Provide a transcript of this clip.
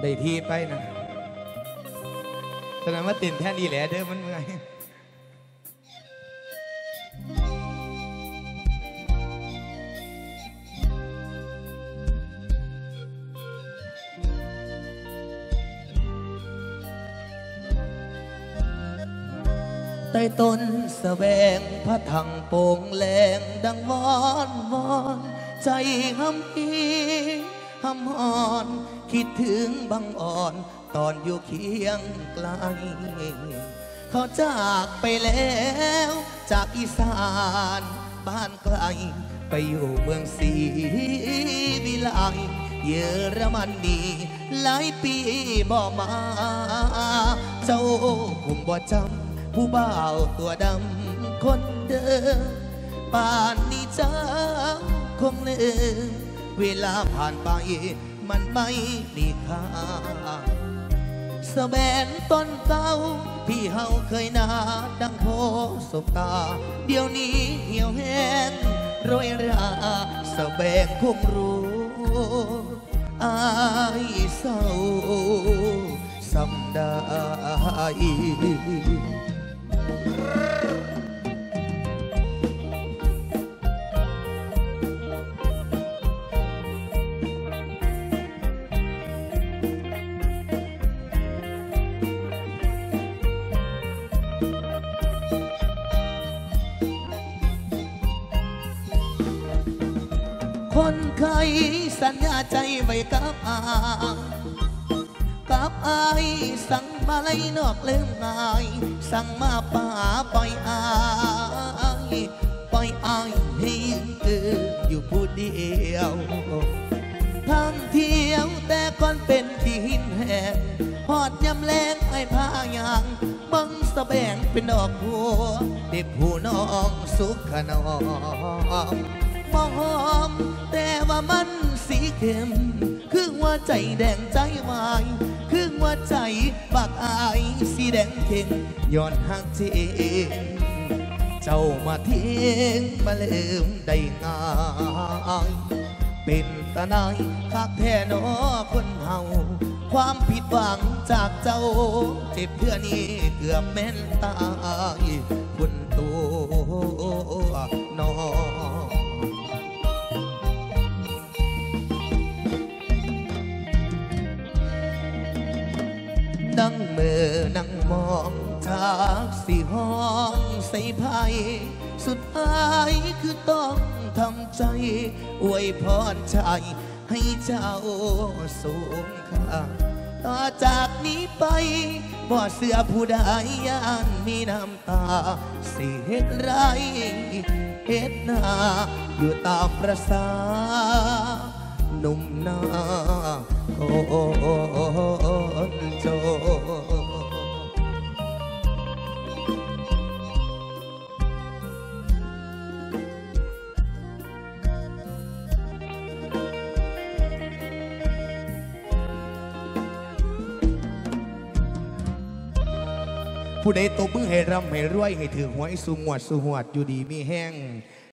ได้ทีไปนะแสดงว่าตินแท่นดีแหละเด้อมันเมื่อยใต้ต้นสแสวงพระถังโป่งแหลงดังวอนวอนใจห้ำอี หำหอนคิดถึงบังอ่อน ตอนอยู่เคียงไกล เขาจากไปแล้ว จากอีสานบ้านไกล ไปอยู่เมืองศรีวิไลเยอรมันนีหลายปีบ่มา เจ้าคุมบ่จำผู้บ่าวตัวดำคนเดิมป่านนี้เจ้าคงลืม เวลาผ่านไปมันไม่มีค่าสแบนต้นเก่าที่เฮาเคยนาดังโพสบตา เดี๋ยวนี้เหี่ยวแห้งโรยราสแบงคงรู้อายเศร้าสำได้ คนเคยสัญญาใจไว้กับอายกับอายสั่งมาไล่นอกเลื่มงาย สั่งมาป่าปล่อยอายปล่อยอายให้ยืนออยู่ผู้เดียวทางเที่ยวแต่ก่อนเป็นที่หินแหงหอดยำแรงไอ้พายางบังสะแบงเป็นดอกบัวเด็กผู้น้องสุขนอง มองหอม แต่ว่ามันสีเข้ม คือว่าใจแดงใจวาย คือว่าใจบักอายสีแดงเข่งย้อนหักเจนเจ้ามาเทิ้งมาลืมได้ง่ายเป็นตาหนายคักแท้หนอคนเฮาความผิดหวังจากเจ้า เจ็บเพื่อนี้เกือบแม่นตายคุณ นั่งมองจากสีห้องใส่ไพ่สุดท้ายคือต้องทำใจ อวยพรใจให้เจ้าสูงค่าต่อจากนี้ไปบ่เสื้อผู้ใดย่านมีน้ำตา สิเฮ็ดไรเฮ็ดหนาอยู่ตามประสาหนุ่มหน้าคน ผู้ใดตบมือให้ร่ำให้รวยให้ถือหวยสูงหวดสูงหวดอยู่ดีมีแห้ง